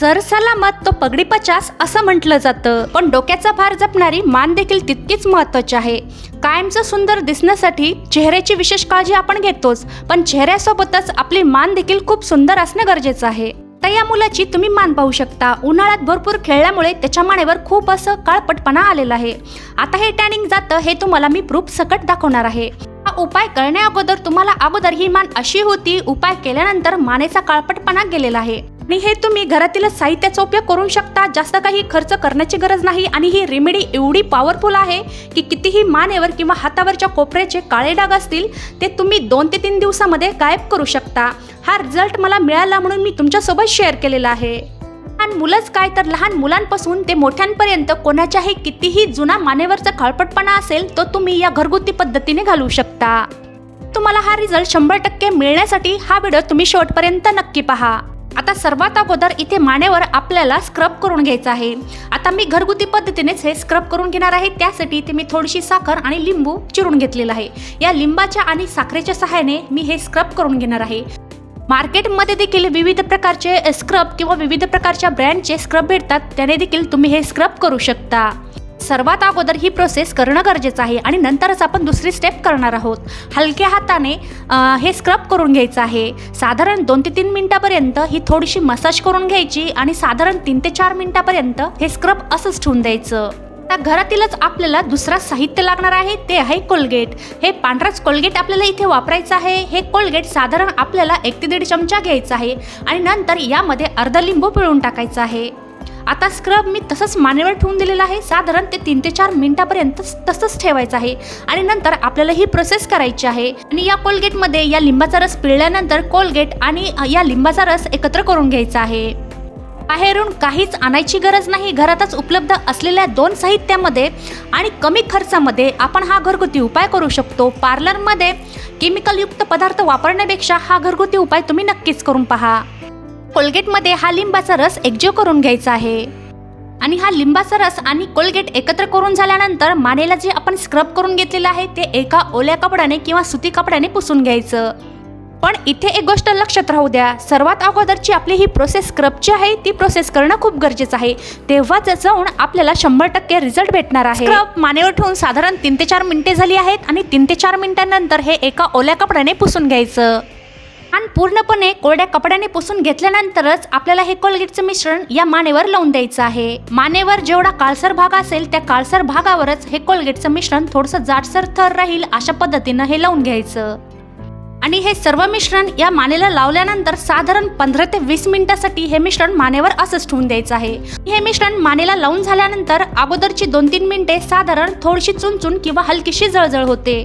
जर सलामत तो पगडी पचास असं म्हटलं जातं. पण डोक्याचा भार जपणारी मान देखील तितकीच महत्वाची आहे. कायमचं सुंदर दिसण्यासाठी चेहऱ्याची विशेष काळजी आपण घेतोच पण चेहऱ्यासोबतच आपली मान देखील खूप सुंदर असणं गरजेचं आहे. तर या मुलाची तुम्ही मान पाहू शकता. उन्हाळ्यात भरपूर खेळल्यामुळे त्याच्या मानेवर खूप असं काळपटपणा आलेला आहे. आता हे टॅनिंग जातं हे तुम्हाला मी प्रूफ सकट दाखवणार आहे. हा उपाय करण्या अगोदर तुम्हाला अगोदर ही मान अशी होती उपाय केल्यानंतर मानेचा काळपटपणा गेलेला आहे. आणि हे तुम्ही घरातील साहित्याचा उपयोग करू शकता. जास्त काही खर्च करण्याची गरज नाही आणि ही रेमेडी एवढी पॉवरफुल आहे की कितीही मानेवर किंवा हातावरच्या कोपऱ्याचे काळे डाग असतील ते तुम्ही दोन ते तीन दिवसामध्ये गायब करू शकता. हा रिझल्ट मला मिळाला म्हणून मी तुमच्यासोबत शेअर केलेला आहे. लहान मुलंच काय तर लहान मुलांपासून ते मोठ्यांपर्यंत कोणाच्याही कितीही जुना मानेवरचा खळपटपणा असेल तो तुम्ही या घरगुती पद्धतीने घालू शकता. तुम्हाला हा रिझल्ट शंभर टक्के मिळण्यासाठी हा व्हिडिओ तुम्ही शेवटपर्यंत नक्की पहा. आता सर्वात अगोदर इथे मानेवर आपल्याला स्क्रब करून घ्यायचं आहे. आता मी घरगुती पद्धतीनेच हे स्क्रब करून घेणार आहे. त्यासाठी इथे मी थोडीशी साखर आणि लिंबू चिरून घेतलेला आहे. या लिंबाच्या आणि साखरेच्या सहाय्याने मी हे स्क्रब करून घेणार आहे. मार्केटमध्ये देखील विविध प्रकारचे स्क्रब किंवा विविध प्रकारच्या ब्रँडचे स्क्रब भेटतात. त्याने देखील तुम्ही हे स्क्रब करू शकता. सर्वात अगोदर ही प्रोसेस करणं गरजेचं आहे आणि नंतरच आपण दुसरी स्टेप करणार आहोत. हलक्या हाताने हे स्क्रब करून घ्यायचं आहे. साधारण दोन ते तीन मिनटापर्यंत ही थोडीशी मसाज करून घ्यायची आणि साधारण तीन ते चार मिनटापर्यंत हे स्क्रब असंच ठेवून द्यायचं. त्या घरातीलच आपल्याला दुसरा साहित्य लागणार आहे ते आहे कोलगेट हे पांढराच कोलगेट आपल्याला इथे वापरायचं आहे. हे कोलगेट साधारण आपल्याला एक ते दीड चमचा घ्यायचा आहे आणि नंतर यामध्ये अर्धा लिंबू पिळून टाकायचं आहे. आता स्क्रब मी तसंच मानेवर ठेवून दिलेलं आहे. साधारण ते तीन ते चार मिनिटापर्यंत तसंच ठेवायचं आहे. आणि नंतर आपल्याला ही प्रोसेस करायची आहे. आणि या कोलगेटमध्ये या लिंबाचा रस पिळल्यानंतर कोलगेट आणि या लिंबाचा रस एकत्र करून घ्यायचा आहे. बाहेरून काहीच आणायची गरज नाही. घरातच उपलब्ध असलेल्या दोन साहित्यामध्ये आणि कमी खर्चामध्ये आपण हा घरगुती उपाय करू शकतो. पार्लरमध्ये केमिकलयुक्त पदार्थ वापरण्यापेक्षा हा घरगुती उपाय तुम्ही नक्कीच करून पहा. कोलगेटमध्ये हा लिंबाचा रस एकजीव करून घ्यायचा आहे. आणि हा लिंबाचा रस आणि कोलगेट एकत्र करून झाल्यानंतर मानेला जे आपण स्क्रब करून घेतलेलं आहे ते एका ओल्या कपड्याने किंवा सुती कपड्याने पुसून घ्यायचं. पण इथे एक गोष्ट लक्षात राहू द्या सर्वात अगोदरची आपली ही प्रोसेस स्क्रबची आहे ती प्रोसेस करणं खूप गरजेचं आहे. तेव्हाच जाऊन आपल्याला शंभर टक्के रिझल्ट भेटणार आहे. स्क्रब मानेवर ठेवून साधारण तीन ते चार मिनिटे झाली आहेत आणि तीन ते चार मिनिटांनंतर हे एका ओल्या कपड्याने पुसून घ्यायचं. आणि पूर्णपणे कोरड्या कपड्याने पुसून घेतल्यानंतरच आपल्याला हे कोलगेटचं मिश्रण या मानेवर लावून द्यायचं आहे. मानेवर जेवढा काळसर भाग असेल त्या काळसर भागावरच हे कोलगेटचं मिश्रण थोडंसं जाडसर थर राहील अशा पद्धतीनं हे लावून घ्यायचं. आणि हे सर्व मिश्रण या मानेला लावल्यानंतर साधारण पंधरा ते वीस मिनिटासाठी हे मिश्रण मानेवर असंच ठेवून द्यायचं आहे. हे मिश्रण मानेला लावून झाल्यानंतर अगोदरची दोन तीन मिनिटे साधारण थोडीशी चुनचुन किंवा हलकीशी जळजळ होते.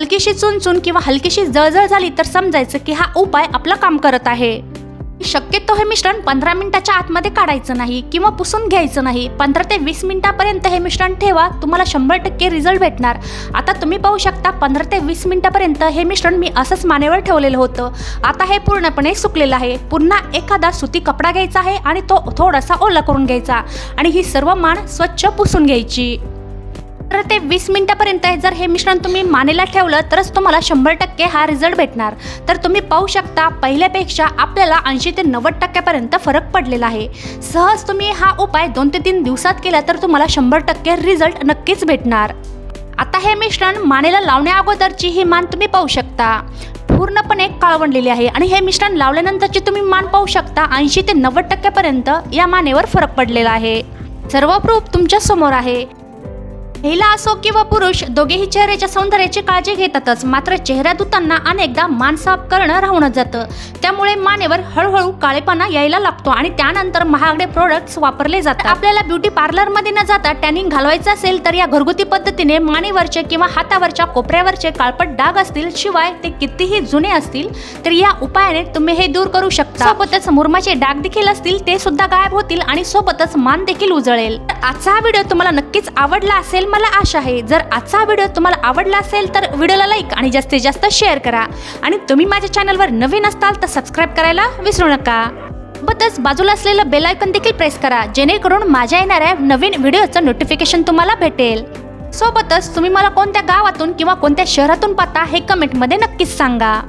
हलकीशी चुनचुन किंवा हलकीशी जळजळ झाली तर समजायचं की हा उपाय आपलं काम करत आहे. शक्यतो हे मिश्रण पंधरा मिनिटाच्या आतमध्ये काढायचं नाही किंवा पुसून घ्यायचं नाही. पंधरा ते वीस मिनिटापर्यंत हे मिश्रण ठेवा तुम्हाला शंभर टक्के रिझल्ट भेटणार. आता तुम्ही पाहू शकता पंधरा ते वीस मिनिटापर्यंत हे मिश्रण मी असंच मानेवर ठेवलेलं होतं. आता हे पूर्णपणे सुकलेलं आहे. पुन्हा एखादा सुती कपडा घ्यायचा आहे आणि तो थोडासा ओला करून घ्यायचा. आणि ही सर्व मान स्वच्छ पुसून घ्यायची. तर ते वीस मिनिटापर्यंत जर हे मिश्रण तुम्ही मानेला ठेवलं तरच तुम्हाला शंभर टक्के हा रिझल्ट भेटणार. तर तुम्ही पाहू शकता पहिल्यापेक्षा आपल्याला ऐंशी ते नव्वद टक्क्यापर्यंत फरक पडलेला आहे. सहज तुम्ही हा उपाय दोन ते तीन दिवसात केला तर तुम्हाला शंभर टक्के रिझल्ट नक्कीच भेटणार. आता हे मिश्रण मानेला लावण्या अगोदरची ही मान तुम्ही पाहू शकता. पूर्णपणे काळवंडलेली आहे आणि हे मिश्रण लावल्यानंतरची तुम्ही मान पाहू शकता ऐंशी ते नव्वद टक्क्यापर्यंत या मानेवर फरक पडलेला आहे. सर्व प्रूफ तुमच्यासमोर आहे. महिला असो किंवा पुरुष दोघेही चेहऱ्याच्या सौंदर्याची काळजी घेतातच. मात्र चेहरा धुताना अनेकदा मान साफ करणं राहून जातं. त्यामुळे मानेवर हळूहळू काळेपणा यायला लागतो आणि त्यानंतर महागडे प्रोडक्ट्स वापरले जातात. आपल्याला ब्युटी पार्लरमध्ये न जाता टॅनिंग घालवायचं असेल तर या घरगुती पद्धतीने मानेवरचे किंवा हातावरच्या कोपऱ्यावरचे काळपट डाग असतील शिवाय ते कितीही जुने असतील तर या उपायाने तुम्ही हे दूर करू शकता. सोबतच मुरमाचे डाग देखील असतील ते सुद्धा गायब होतील आणि सोबतच मान देखील उजळेल. आजचा हा व्हिडिओ तुम्हाला नक्कीच आवडला असेल मला आशा आहे जर आजचा व्हिडिओ तुम्हाला आवडला असेल तर व्हिडिओला लाईक आणि जास्तीत जास्त शेअर करा. आणि तुम्ही माझ्या चॅनलवर नवीन असताल तर सबस्क्राईब करायला विसरू नका. बतच बाजूला असलेलं बेल आयकॉन देखील प्रेस करा जेणेकरून माझ्या येणाऱ्या नवीन व्हिडिओचं नोटिफिकेशन तुम्हाला भेटेल. सोबतच तुम्ही मला कोणत्या गावातून किंवा कोणत्या शहरातून पाहता हे कमेंटमध्ये नक्कीच सांगा.